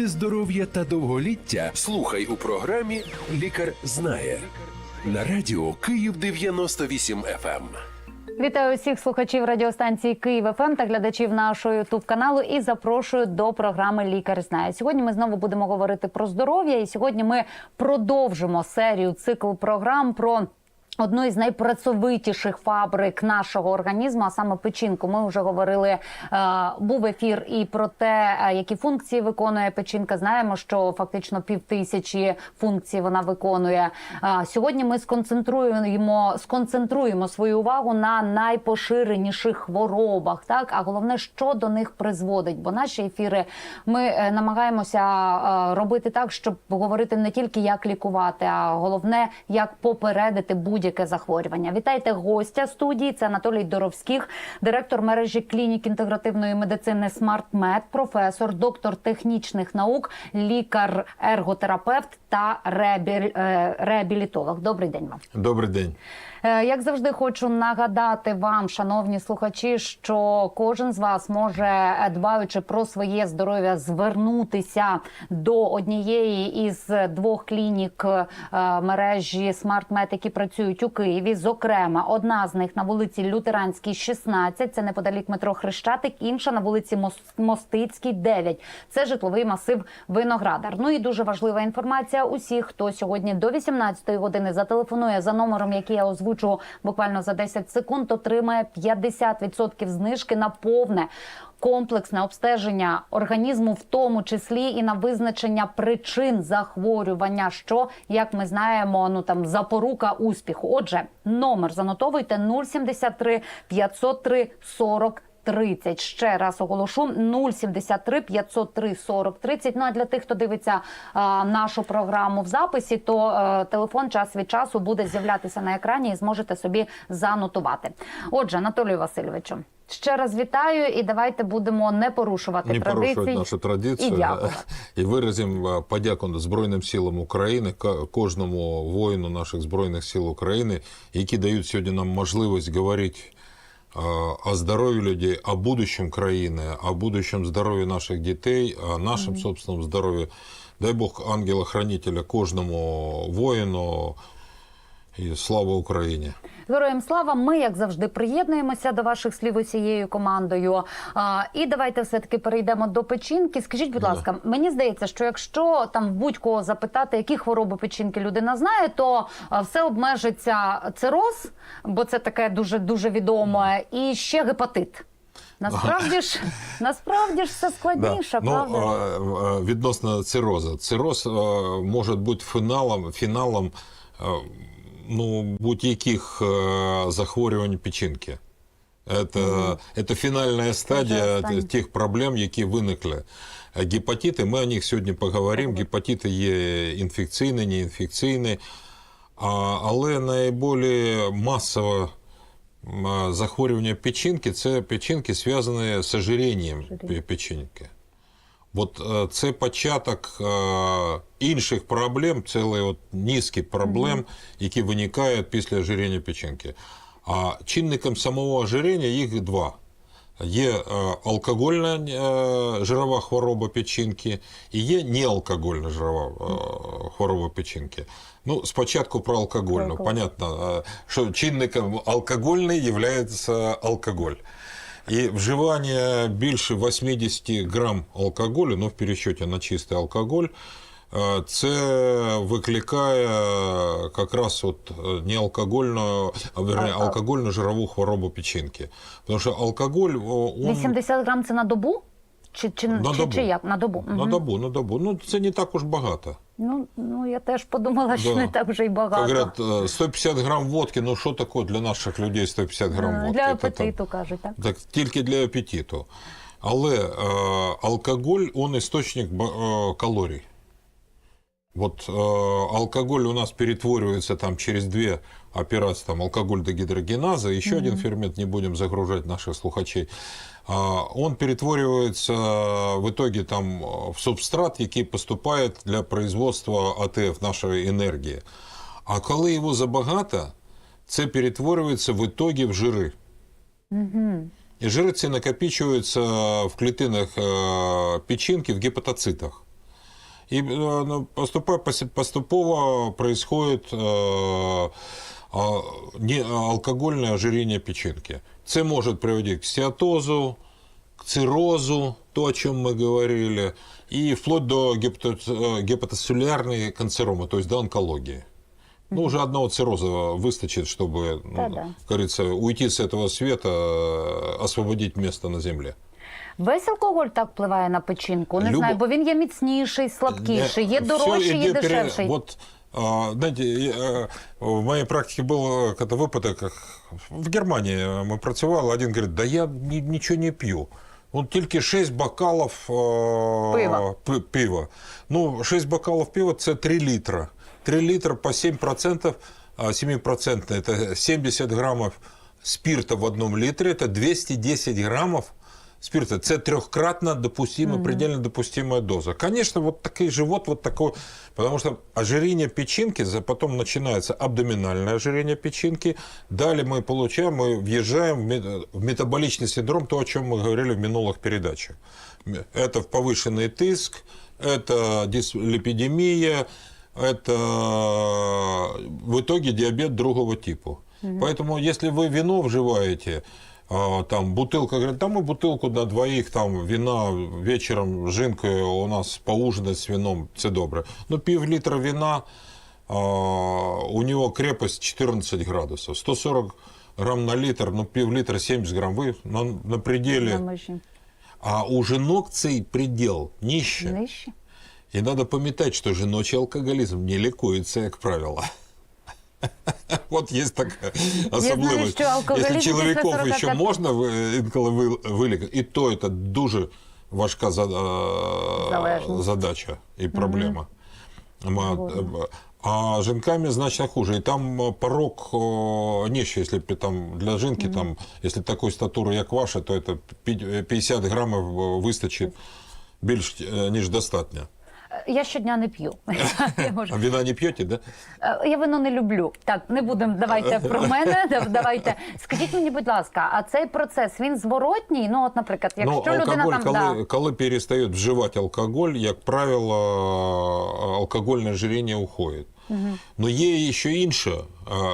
Аспекти здоров'я та довголіття слухай у програмі Лікар знає на радіо Київ 98 FM. Вітаю усіх слухачів радіостанції Київ ФМ та глядачів нашого ютуб каналу і запрошую до програми Лікар знає. Сьогодні ми знову будемо говорити про здоров'я, і сьогодні ми продовжимо серію цикл програм про. Одну із найпрацьовитіших фабрик нашого організму, а саме печінку. Ми вже говорили. е, Був ефір і про те, е, які функції виконує печінка. Знаємо, що фактично півтисячі функцій вона виконує. Е, Сьогодні ми сконцентруємо сконцентруємо свою увагу на найпоширеніших хворобах. Так, а головне, що до них призводить. Бо наші ефіри ми намагаємося робити так, щоб говорити не тільки як лікувати, а головне, як попередити будь-яке захворювання. Вітайте гостя студії. Це Анатолій Доровських, директор мережі клінік інтегративної медицини SmartMed, професор, доктор технічних наук, лікар-ерготерапевт та реабіль- е, реабілітолог. Добрий день вам. Добрий день. Е, Як завжди, хочу нагадати вам, шановні слухачі, що кожен з вас може, е, дбаючи про своє здоров'я, звернутися до однієї із двох клінік е, мережі SmartMed, які працюють у Києві. Зокрема, одна з них на вулиці Лютеранській, 16, це неподалік метро Хрещатик, інша на вулиці Мос- Мостицькій, 9. Це житловий масив Виноградар. Ну і дуже важлива інформація. Усіх, хто сьогодні до 18 години зателефонує за номером, який я озвучу буквально за 10 секунд, отримає 50% знижки на повне. Комплексне обстеження організму, в тому числі і на визначення причин захворювання, що як ми знаємо, ну там запорука успіху. Отже, номер занотовуйте 073 503 40 30. Ще раз оголошу 073 503 40 30. Ну а для тих, хто дивиться а, нашу програму в записі, то е, телефон час від часу буде з'являтися на екрані і зможете собі занотувати. Отже, Анатолію Васильовичу, ще раз вітаю і давайте будемо не порушувати Не традицій. порушувати нашу традицію І дякувати. і виразимо е, подяку Збройним силам України, кожному воїну наших Збройних сил України, які дають сьогодні нам можливість говорити о здоров'ї людей, о будущем країни, о будущем здоров'ї наших дітей, о собственному здоров'ї. Дай Бог ангела-хранителя кожному воїну. І слава Україні! Героям слава! Ми, як завжди, приєднуємося до ваших слів усією командою. А, і давайте все таки перейдемо до печінки. Скажіть, будь Да. ласка, мені здається, що якщо там будь-кого запитати, які хвороби печінки людина знає, то все обмежиться цироз, бо це таке дуже дуже відоме, і ще гепатит. Насправді ж насправді ж все складніше, Ну, правда? відносно цироза. Цироз може бути фіналом, фіналом ну, будь-яких е, захворювань печінки. Это, это фінальна стадія останнє. тих проблем, які виникли. Гепатити, ми о них сьогодні поговоримо. Гепатити є інфекційні, неінфекційні. А, але найбільш масове м, е, захворювання печінки це печінки, зв'язані з ожирінням пе- печінки. От е, це початок е, інших проблем, цілий от низки проблем, які виникають після ожиріння печінки. А чинником самого ожиріння їх два. Є е, алкогольна е, жирова хвороба печінки і є неалкогольна жирова е, хвороба печінки. Ну, спочатку про алкогольну. Понятно, що чинником алкогольний є алкоголь. І вживання більше 80 грам алкоголю, ну в пересчеті на чистий алкоголь, е, це викликає якраз от е, неалкогольну, а- алкогольну жирову хворобу печінки. Тому що алкоголь, он... 80 грам це на добу? Чи, чи, На чи, добу. чи як? На добу. На угу. добу, на добу. Ну, це не так уж багато. Ну, ну я теж подумала, що Да. не так вже й багато. Как говорят, э, 150 грам водки, ну що таке для наших людей 150 грам Е, водки? Для апетиту кажуть, так? Так тільки для апетиту. Але е, алкоголь он істочник е, калорій. Вот э, алкоголь у нас перетворивается там через две операции, там алкоголь дегидрогеназа, еще один фермент, не будем загружать наших слухачей. А, он перетворюється в итоге там в субстрат, який поступає для производства АТФ, нашої енергії. А коли його забагато, це перетворюється в итоге в жири. І жири ці накопичуються в клітинах е, печінки в гепатоцитах. И э, ну, поступа- поси- поступово происходит э, а, не- алкогольное ожирение печенки. Це может приводить к стеатозу, к циррозу, то, о чем мы говорили, и вплоть до э, гепатоцеллярной канцеромы, то есть до онкологии. Ну, уже одного цирроза выстачит, чтобы, ну, Да-да. как говорится, уйти с этого света, освободить место на земле. Весь алкоголь так впливає на печінку. Не Любо- знаю, бо він є міцніший, слабкіший, є Всё дорожчий, є идет пере- дешевший. Вот, а, знаете, я, э, в моей практике был когда выпадок, как в Германии мы працювали, один говорит, да я ни- ничего не пью. Он тільки 6 бокалов э, Пива. пи- пива. Ну, 6 бокалов пива – це 3 литра. 3 литра по 7%, а 7% это 70 граммов спирта в одном литре, это 210 граммов спирта. Це трехкратно допустима, предельно допустимая доза. Конечно, вот такой живот, вот такой, потому что ожирение печенки, потом начинается абдоминальное ожирение печенки, далее мы получаем, мы въезжаем в ме- в метаболичный синдром, то, о чем мы говорили в минулых передачах. Это повышенный тиск, это дислепидемия, это в итоге диабет другого типа. Поэтому, если вы вино вживаете, там бутылка, говорит, да мы бутылку на двоих, там вина вечером с жінкою у нас поужинать с вином, це добре. Ну, пів літра вина, а, у него крепость 14 градусов, 140 грамм на литр, ну, пів літра 70 грамм, ви на, на пределе. На межі. А у жінок цей предел нище. Нижче. И надо пометать, что жіночий алкоголизм не лікується, як правило. Вот есть такая особливість. що алкоголізм Якщо після чоловіков 45 ще можна ви- інколи ви- вилікати, і то це дуже важка за- Залежність. задача і проблема. Ма- Згодна. А жінками значно хуже. І там е, порог о, нижче, якщо б там для жінки, там, якщо такої статури, як ваша, то це пі- 50 грамів е, вистачить більш е, ніж достатньо. Я щодня не п'ю. А вина не п'єте, да? Е, Я вино не люблю. Так, не будемо. Давайте про мене. Давайте. Скажіть мені, будь ласка, а цей процес він зворотній? Ну, от, наприклад, якщо ну, людина там коли, да, коли перестають вживати алкоголь, як правило, алкогольне ожирение уходит. Но є ще інше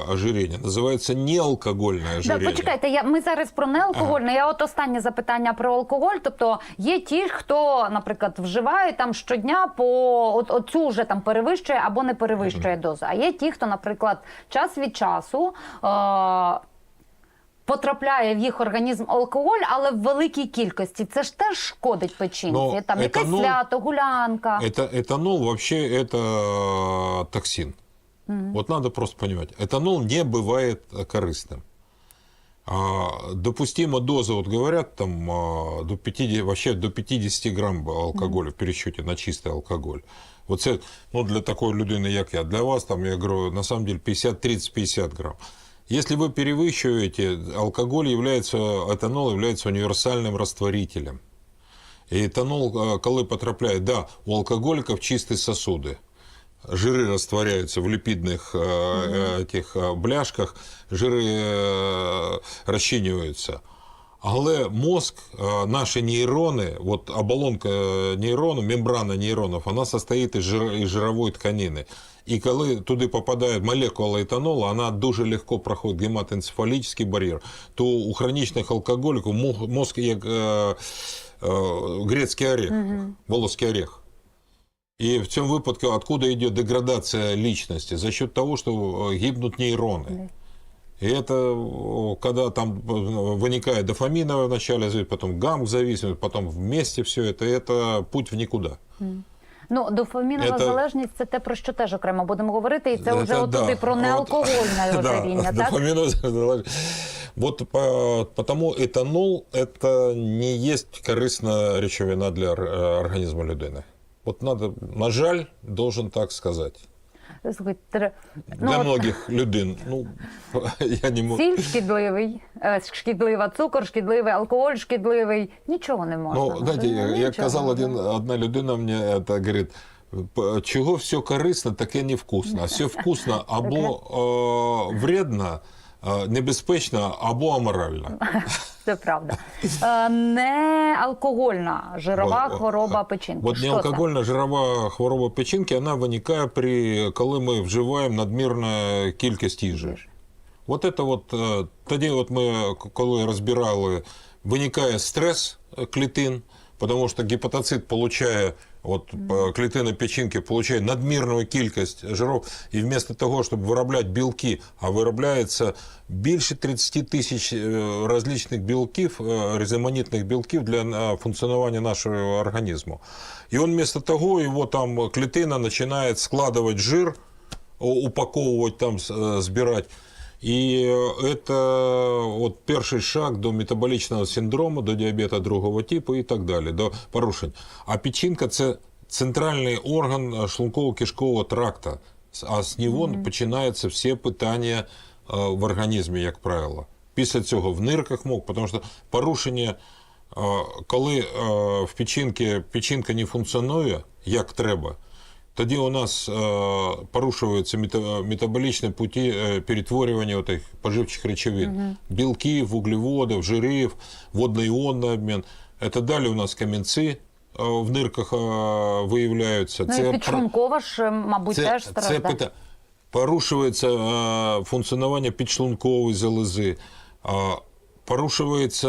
ожирення, називається неалкогольне Да, ожирение. почекайте, я, ми зараз про неалкогольне. Я от останнє запитання про алкоголь. Тобто є ті, хто, наприклад, вживає там щодня по от, оцю вже там перевищує або не перевищує дозу. А є ті, хто, наприклад, час від часу. Е- Потрапляє в їх організм алкоголь, але в великій кількості. Це ж теж шкодить печінці. Ну, там якесь етанол- свято, гулянка. Это, этанол вообще это токсин. Вот надо просто понимать. Этанол не бывает э, корыстным. А, допустима доза, вот говорят, там а, до 50, вообще до 50 грамм алкоголя в пересчете на чистый алкоголь. Вот це, ну, для такой людини, як я, для вас, там, я говорю, на самом деле 50, 30, 50 грамм. Если вы перевыщиваете, алкоголь является, этанол является универсальным растворителем. І етанол, е, коли потрапляє, да, у алкоголіків чисті сосуди. Жири розтворяються в ліпідних е, е, тих, е, бляшках, жири е, розчинюються. Але мозк, е, наші нейрони, от оболонка е, нейрону, мембрана нейронів, вона состоїть із, жир, із жирової тканини. І коли туди попадає молекула етанолу, вона дуже легко проходить гематоенцефалічний бар'єр, то у хронічних алкоголіків мо- мозк як е, е, грецький орех, волоський орех. И в цьому випадку откуда идет деградация личности? За счет того, что э, гибнут нейроны. И это, о, когда там э, виникает дофаминовая вначале, зависимость, потом гамм-зависимость, потом вместе все это, это путь в никуда. Ну, дофамінова Це- залежність це те, про що теж окремо будемо говорити, і це вже Это отуди да. про Вот. неалкогольне Да, ожиріння, так? дофаминовая залежность. Вот по- потому этанол это не есть корисна речовина для ор- організму людини. От надо, на жаль, должен так сказати. Слухайте, ну, Для ну, от многих людей, ну, я не можу. Сіль шкідливий, е, шкідлива, цукор шкідливий, алкоголь шкідливий. Нічого не можна. Ну, знаєте, як казала один, одна людина мені, это, говорить, чого все корисно, таке невкусно. Все вкусно або е, вредно, небезпечна або аморальна. Це правда. Е, Не алкогольна жирова Вот, хвороба печінки. От Що це? неалкогольна жирова хвороба печінки, вона виникає при коли ми вживаємо надмірну кількість їжі. От це от, е, тоді от ми, коли розбирали, виникає стрес е, клітин, тому що гепатоцит получає, от е, клітина печінки получає надмірну кількість жиров, і вместо того, щоб виробляти білки, а виробляється більше 30 тисяч е, различних білків, е, різоманітних білків для е, функціонування нашого організму. І він вместо того, його там клітина починає складувати жир, упаковывать там, с- э, сбирать. И э, это вот перший шаг до метаболічного синдрому, до діабета другого типу і так далі, до порушень. А печінка це центральний орган е, шлунково-кишкового тракта, С- а з нього починаються всі питання е, в організмі, як правило. Після цього в нирках мок, тому що порушення, е, коли е, в печінці печінка не функціонує як треба, тоді у нас е, порушуються мета- метаболічні путі е, перетворювання отих поживчих речовин. Білків, вуглеводів, жирів, водно-іонний обмін. Це далі у нас камінці е, в нирках е, виявляються. Ну, і про- підшлункова ж, мабуть, теж це страждає. пита... порушується е, функціонування підшлункової залози, е, порушується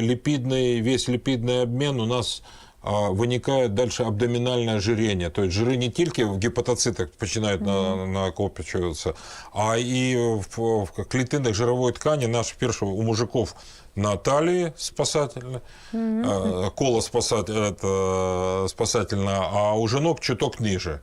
ліпідний, весь ліпідний обмін, у нас е, виникає далі абдомінальне ожирення. Тобто жири не тільки в гепатоцитах починають на, накопичуватися, а і в, в клітинах жирової ткані, наш перший у мужиків на талії спасательне, е, коло спасатель, это, спасательне, а у жінок чуток ниже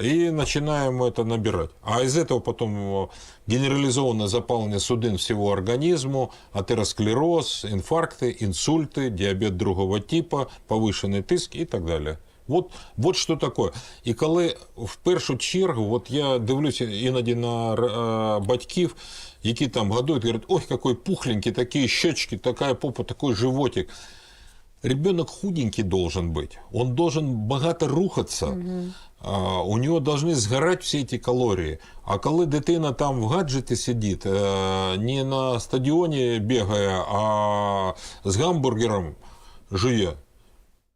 И начинаем это набирать. А из этого потом э, генерализованное запаление судин всего организму, атеросклероз, инфаркты, инсульты, диабет другого типа, повышенный тиск и так далі. От, от що таке. І коли в першу чергу, от я дивлюся іноді на е, батьків, які там годують, говорять, ой, який пухленький, такі щечки, така попа, такий животик. Ребенок худенький должен быть, он должен богато рухаться, а, у нього должны сгорать всі ці калорії. А коли дитина там в гаджеті сидить, е, не на стадіоні бігає, а з гамбургером жує.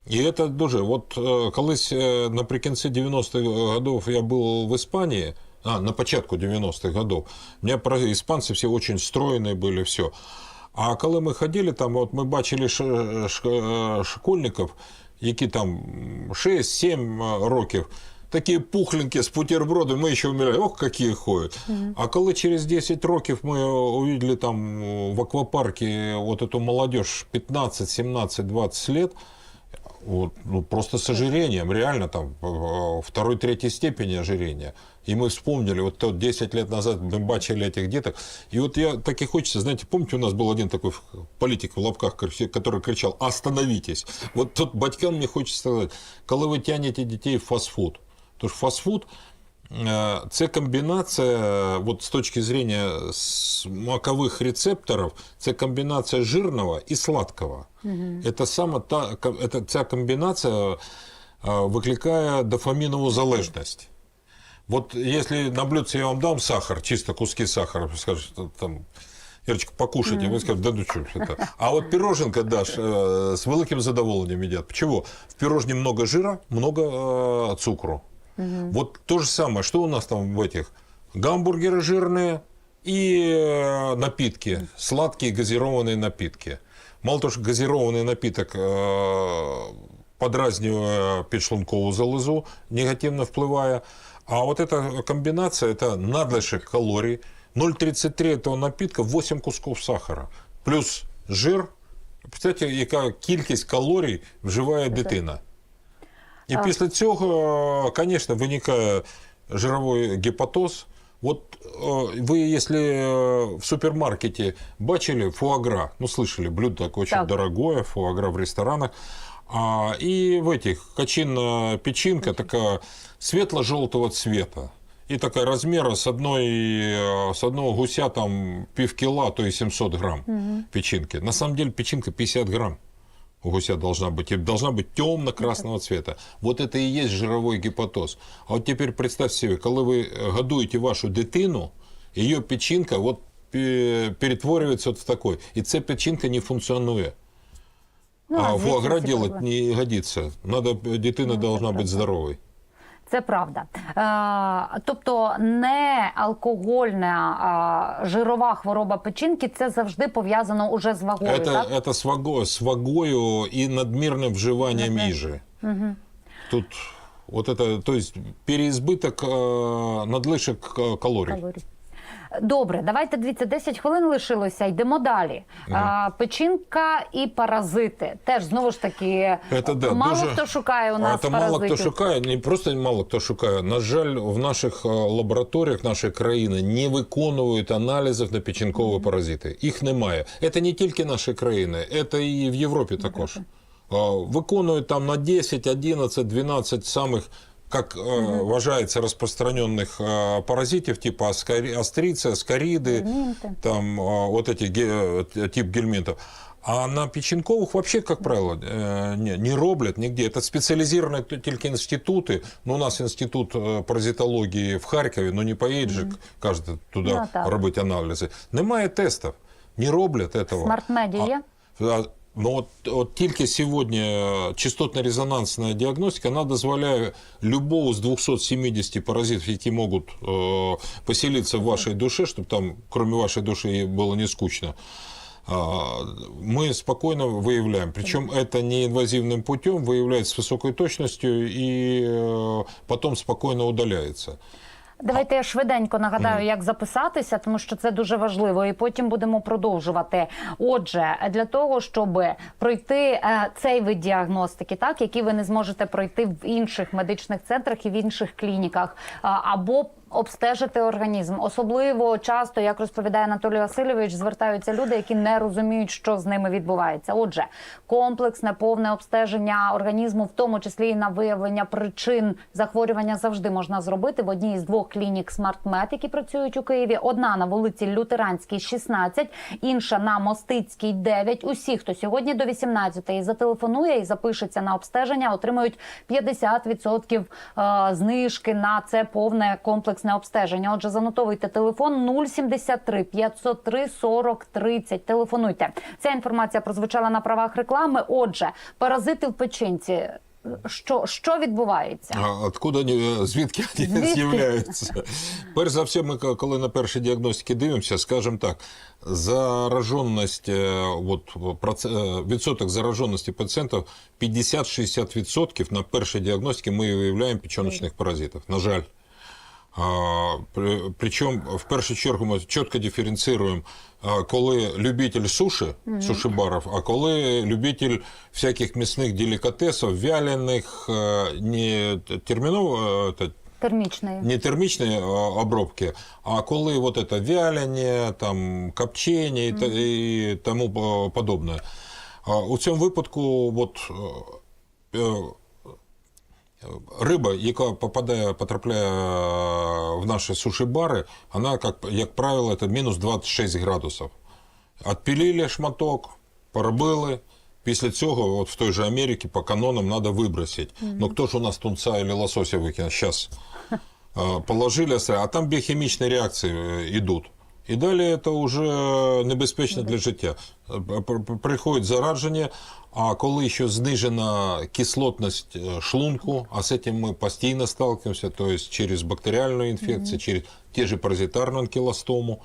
І це дуже. От е, колись е, наприкінці 90-х годів я був в Іспанії, а, на початку 90-х годів. У мене про- іспанці всі дуже стройні були, все. А коли ми ходили там, от ми бачили школьників, які там 6-7 років, такі пухленькі з бутербродом, ми ще вміли, ох, які ходять. А коли через 10 років ми увидели там в аквапарке вот эту молодежь 15, 17, 20 лет, вот, ну, просто с ожирением, реально там э, второй, третьей степени ожирения. И мы вспомнили, вот тот 10 лет назад мы бачили этих деток. И вот я так и хочется, знаете, помните, у нас был один такой политик в лапках, который кричал «Остановитесь!» Вот тут батькам мне хочется сказать, коли ви тянете дітей в фастфуд, то ж фастфуд Е, Це комбінація, от з точки зрения смакових рецепторів, це комбінація жирного і сладкого. Це саме та, це, ця комбінація е, викликає дофамінову залежність. Вот если на блюдце я вам дам сахар, чисто куски сахара, скажешь, что там, Ирочка, покушайте, вы скажете, да ну что это. А вот пироженка дашь, э, с великим задоволеннем едят. Почему? В пирожне много жира, много э, цукру. Вот то же самое, что у нас там в этих? Гамбургеры жирные и э, напитки, сладкие газированные напитки. Мало того, что газированный напиток э, подразнивая підшлункову залозу, негативно впливає. А вот эта комбинация, это надлишок калорий. 0,33 этого напитка 8 кусков сахара. Плюс жир. Представляєте, яка кількість калорій вживає дитина. І після цього, звісно, виникає жировий гепатоз. Вот э, вы, если э, в супермаркете бачили фуагра, ну, слышали, блюдо такое очень Так. дорогое, фуагра в ресторанах, а, и в этих качинная печенка такая светло-желтого цвета. И такая размера с, одной, э, с одного гуся там півкіла, то есть 700 грамм печенки. На самом деле печенка 50 грамм у гуся должна быть. И должна быть темно-красного цвета. Вот это и есть жировой гепатоз. А вот теперь представьте себе, коли ви годуєте вашу дитину, її печінка, от пе- перетворюється от в такой. І ця печінка не функціонує. Ну, а звідси фуагра всі делать проблеми. не годится. Надо, дитина Ну, должна це бути правда. здоровою. Це правда. Е, тобто не алкогольна а, жирова хвороба печінки це завжди пов'язано уже з вагою. Это, так? это с, ваго, с вагою и надмірним вживанням Надмір- їжі. Тут вот это, то есть переизбыток, э, надлишок э, калорий. Добре, давайте дивіться, 10 хвилин лишилося, йдемо далі. А, печінка і паразити. Теж знову ж таки Это да, мало дуже- хто шукає у нас Це мало хто шукає, не просто мало хто шукає. На жаль, в наших е, лабораторіях нашої країни не виконують аналізів на печінкові паразити. Їх немає. Це не тільки наші країни, це і в Європі також. Виконують там на 10, 11, 12 самих как э, вважається распространенных э, паразитів, типа аскари- астрицы, аскариды, Гельминты. там э, вот эти ге- э, тип гельминтов. А на печенковых вообще, как правило, э, не, не роблять нигде. Это специализированные т- только институты. Ну, у нас институт э, паразитологии в Харкові, ну не поїдь же каждый туда Ну, так. робити аналізи. Немає тестів, не роблять этого. Смарт-меді є? А, Ну от, от тільки сьогодні е, частотно-резонансна діагностика вона дозволяє любого з 270 паразитів, які можуть е, поселитися в вашій душі, щоб там, крім вашої душі, було не скучно. а, Мы спокойно выявляем. Причем это не инвазивным путем, выявляется с высокой точностью и э, потом спокойно удаляется. Давайте я швиденько нагадаю, як записатися, тому що це дуже важливо, і потім будемо продовжувати. Отже, для того, щоб пройти е, цей вид діагностики, так який ви не зможете пройти в інших медичних центрах і в інших клініках, або обстежити організм, особливо часто, як розповідає Анатолій Васильович, звертаються люди, які не розуміють, що з ними відбувається. Отже, комплексне повне обстеження організму, в тому числі і на виявлення причин захворювання, завжди можна зробити в одній із двох клінік SmartMed, які працюють у Києві. Одна на вулиці Лютеранській, 16, інша на Мостицькій, 9. Усі, хто сьогодні до 18-ї зателефонує і запишеться на обстеження, отримають 50% е, знижки на це повне комплексне обстеження. Отже, занотовуйте телефон 073 503 40 30. Телефонуйте. Ця інформація прозвучала на правах реклами. Отже, паразити в печінці. Що, що відбувається? А откуда вони, звідки вони з'являються? Перш за все, ми коли на перші діагностики дивимося, скажімо так, зараженість, е, от, е, відсоток зараженості пацієнтів 50-60% на першій діагностиці ми виявляємо печіночних паразитів. На жаль. Причому в першу чергу ми чітко диференціруємо, коли любитель суші, суші-барів, а коли любитель всяких м'ясних делікатесів, вялених, е, не термінов, е, Термічної. не термічні е, обробки, а коли вот это вялення, там, копчення і, та- і тому подобне. У цьому випадку от, Риба, яка попадає, потрапляє в наші суші-бари, вона, як, як правило, це мінус 26 градусів. Отпілили шматок, поробили. Після цього, от в той же Америці, по канонам треба вибросити. Ну хто ж у нас тунца или лосося викине? Зараз. Положили, а там біохімічні реакції е, йдуть. І далі це вже небезпечно для життя. Пр- пр- Приходить зараження, а коли ще знижена кислотність е, шлунку, а з цим ми постійно сталкиваемся, то есть через бактеріальну інфекцію, через ті ж паразитарну анкілостому,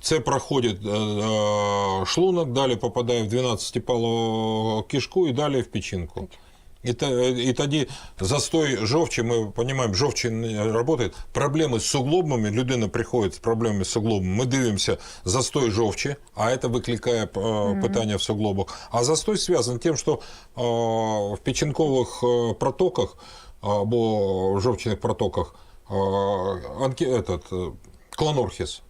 це проходить е, е, шлунок, далі попадає в 12-палу кишку і далі в печінку. І, та- і тоді застой жовчі, ми розуміємо, жовчі не працює. Проблеми з суглобами, людина приходить з проблемами з суглобами, ми дивимося застой жовчі, а це викликає е, питання в суглобах. А застой зв'язаний з тим, що е, в печінкових е, протоках або в жовчних протоках е, анки, этот, е, клонорхіс,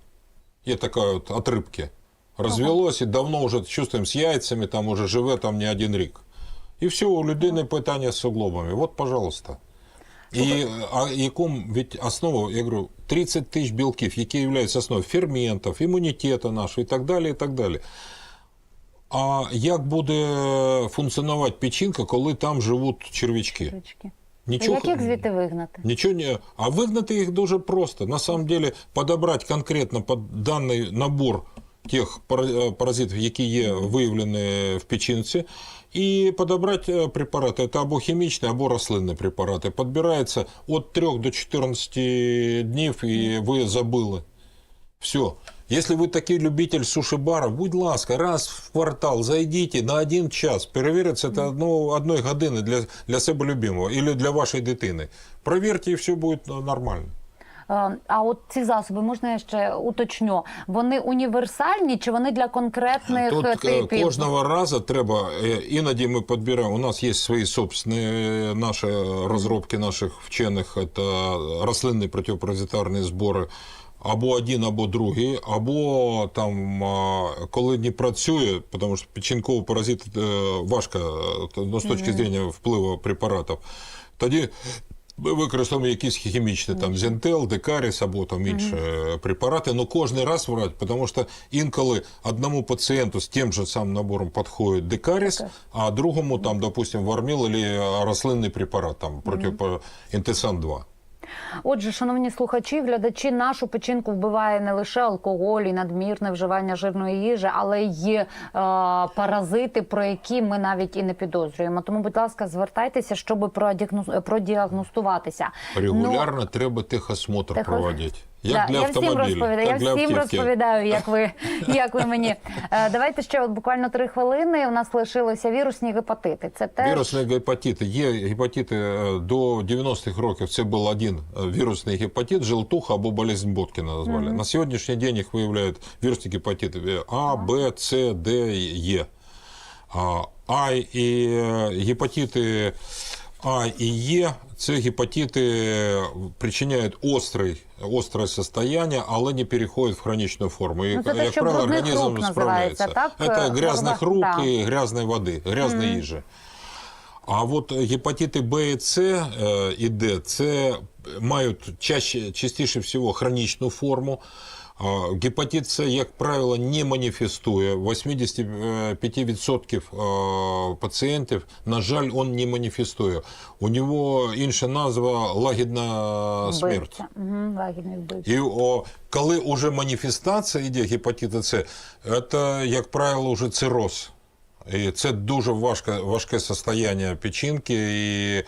є така от отрибки. Розвелось і давно вже чувствуємо з яйцями, там уже живе там не один рік. І все, у людини питання з суглобами. От, пожалуйста. І а якому від основа, я говорю, 30 тисяч білків, які являються основою ферментів, імунітету нашого і так далі, і так далі. А як буде функціонувати печінка, коли там живуть червячки? Ручки. Нічого, Як їх звідти вигнати? Ничего не... А выгнать их дуже просто. На самом деле подобрать конкретно под даний набор тих пара- паразитів, які є виявлені в печінці, і подобрати е, препарати. Це або хімічні, або рослинні препарати. Подбирається від 3 до 14 днів, і ви забыли. Все. Если вы такий любитель суши-барів, будь ласка, раз в квартал зайдіть на один час, перевіриться це одно, одної години для, для себе любимого або для вашої дитини. Провірте, і все буде ну, нормально. Е, А от ці засоби можна я ще уточню. Вони універсальні чи вони для конкретних Тут е, е, типів? кожного разу треба, іноді ми підбираємо, у нас є свої собственні наші розробки наших вчених, це рослинні протипаразитарні збори, або один, або другий, або там, коли не працює, тому що печінковий паразит важко ну, з точки зрення впливу препаратів, тоді використовуємо якісь хімічні там зентел, декаріс або там інші е, препарати. Ну кожен раз врать, тому що інколи одному пацієнту з тим же самим набором підходить декаріс, а другому там, допустим, варміл або рослинний препарат, там проти інтесан 2. Отже, шановні слухачі, глядачі, нашу печінку вбиває не лише алкоголь і надмірне вживання жирної їжі, але й е, паразити, про які ми навіть і не підозрюємо. Тому, будь ласка, звертайтеся, щоб продіагностуватися. Ну, Регулярно треба техосмотр Техо- проводити. Як Да, для я всім розповідаю. так Я всім розповідаю, як ви, як ви мені. Е, Давайте ще от буквально три хвилини. У нас лишилися вірусні гепатити. Це теж Вірусні гепатити. Є гепатити е, до 90-х років. Це був один е, вірусний гепатит, желтуха або болезнь Боткіна назвали. На сьогоднішній день їх виявляють вірусні гепатити А, Б, С, Д, Е. А, і гепатити А і Е це гепатити причиняють острий, остре состояние, але не переходять в хронічну форму. І, Ну, це як правило, організм справляється. так? Це грязних Форма- рук да. і грязної води, грязної їжі. А от гепатити Б і С е, і Д це мають чаще, частіше всього хронічну форму. Гепатит С, як правило, не маніфестує. 85% е, пацієнтів, на жаль, він не маніфестує. У нього інша назва лагідна смерть. Угу. І о, коли вже маніфестація йде гепатиту С, це, як правило, вже цироз. І це дуже важке, важке состояние печінки, і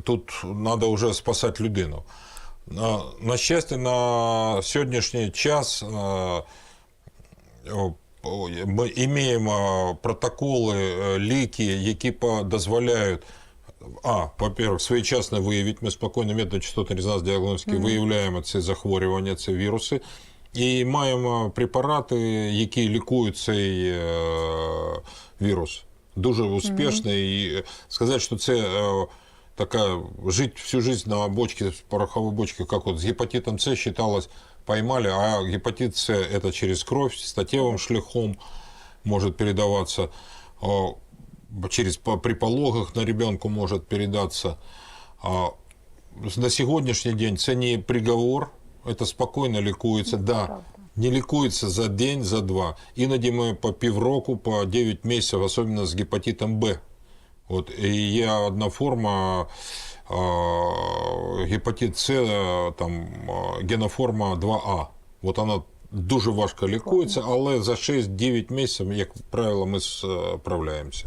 тут треба вже спасати людину. На, на щастя, на сьогоднішній час е, ми маємо протоколи, е, ліки, які дозволяють а, во-первых, своєчасно виявити. Ми спокійно методом частотної резонанс діагностики виявляємо ці захворювання, ці віруси. І маємо препарати, які лікують цей е, вірус. Дуже успішно. І е, сказати, що це е, така жить всю жизнь на бочке, пороховой бочке, как вот с гепатитом С считалось, поймали, а гепатит С это через кровь, статевым шляхом может передаваться, а, через по- при пологах на ребенку может передаться. А, на сегодняшний день це не приговор, это спокойно лікується. Да, не лікується за день, за два. Іноді ми по півроку, по 9 місяців, особливо з гепатитом Б. От, і є одна форма гепатит С, там, геноформа 2А. От вона дуже важко лікується, але за 6-9 місяців, як правило, ми справляємося.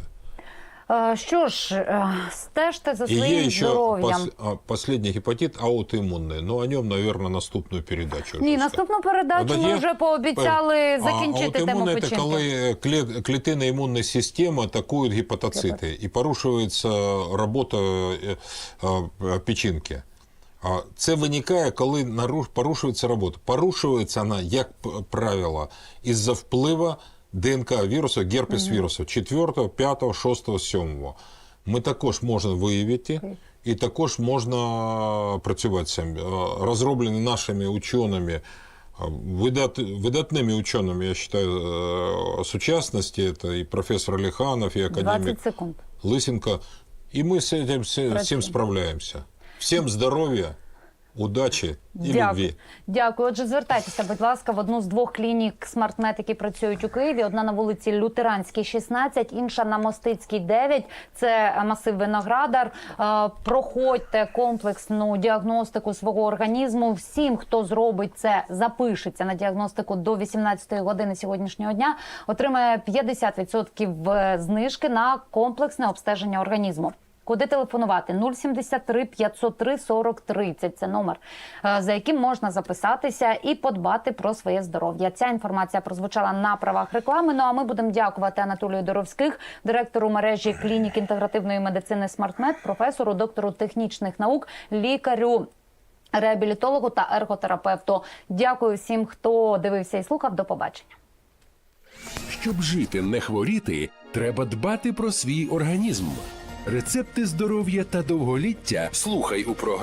Е, Що ж, е, стежте за І своїм є ще здоров'ям. пос, а, последний гепатит аутоімунний. Ну, о ньому, наверное, наступну передачу. Ні, вже наступну передачу Ну, ми є? вже пообіцяли закінчити а тему аутоиммунное это печінки. коли клет- клетины иммунной системы атакуют гепатоциты и порушується робота е, е, печінки. А Це виникає, коли наруш- порушується робота. Порушується вона, як п- правило, із-за впливу ДНК вірусу, герпес вірусу 4, 5, 6, 7. Ми також можемо виявити. І також можна працювати з цим. Е, Розроблені нашими ученими Видат, видатними ученими, я считаю, э, сучасности, это и профессор Алиханов, и академик 20 секунд. Лысенко. И мы с этим, с, с Удачи и Дякую. любви. Дякую. Отже, звертайтеся, будь ласка, в одну з двох клінік SmartMed, які працюють у Києві. Одна на вулиці Лютеранській, 16, інша на Мостицькій, 9. Це е, масив Виноградар. Е, Проходьте комплексну діагностику свого організму. Всім, хто зробить це, запишеться на діагностику до 18 години сьогоднішнього дня, отримає 50% знижки на комплексне обстеження організму. Куди телефонувати? 073 503 40 30. Це номер, е, за яким можна записатися і подбати про своє здоров'я. Ця інформація прозвучала на правах реклами. Ну а ми будемо дякувати Анатолію Доровських, директору мережі клінік інтегративної медицини «Смартмед», професору, доктору технічних наук, лікарю. Реабілітологу та ерготерапевту. Дякую всім, хто дивився і слухав. До побачення. Щоб жити, не хворіти, треба дбати про свій організм. Рецепти здоров'я та довголіття слухай у програмі.